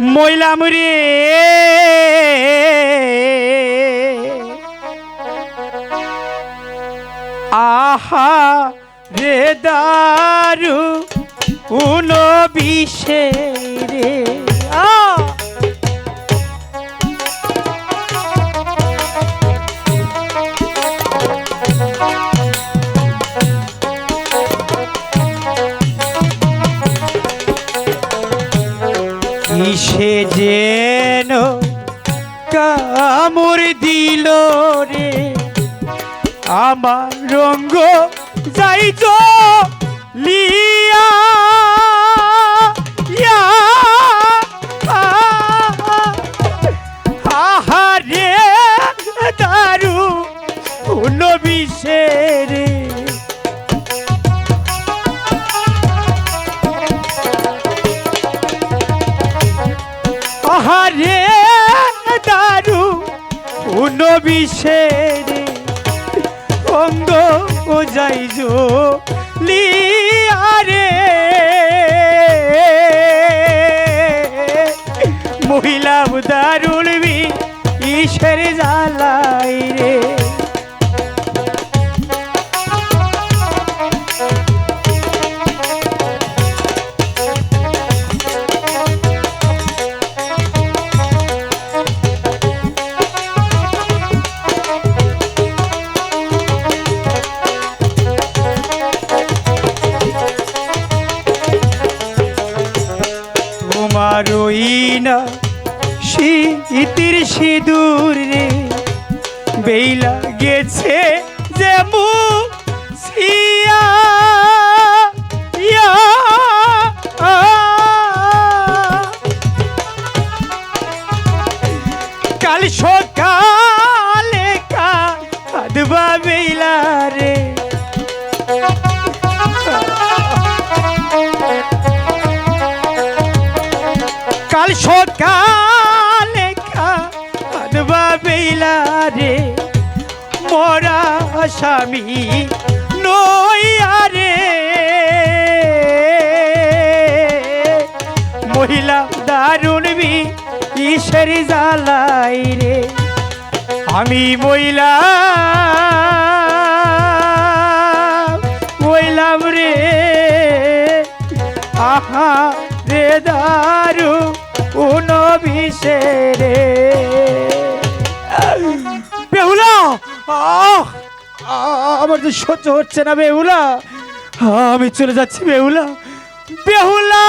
মইলাম আহা রে দারু উনো বিষে রে। কিসে যেন কামড় দিল রে? আমার রঙ্গ যাই তো লিয়া আহারে দারু উনবিশেরে অঙ্গ ও যাইজ লিয়ারে। মহিলা দারুলবি বি জালাই রে। শীতির সিঁদুর রে বেইলা গেছে যে সিয়া ইয়া, আ। কাল সকালে কাঁদবা বেইলা রে কাল সকালে বেলা রে, মরা স্বামী নইয়ারে মহিলা দারুণ বি ঈশ্বর জ্বালাই রে, আমি মহিলা। মহিলাম রে, আহা রে দারু উনবিশে রে আমার তো সহ্য হচ্ছে না বেহুলা। আমি চলে যাচ্ছি বেহুলা। বেহুলা!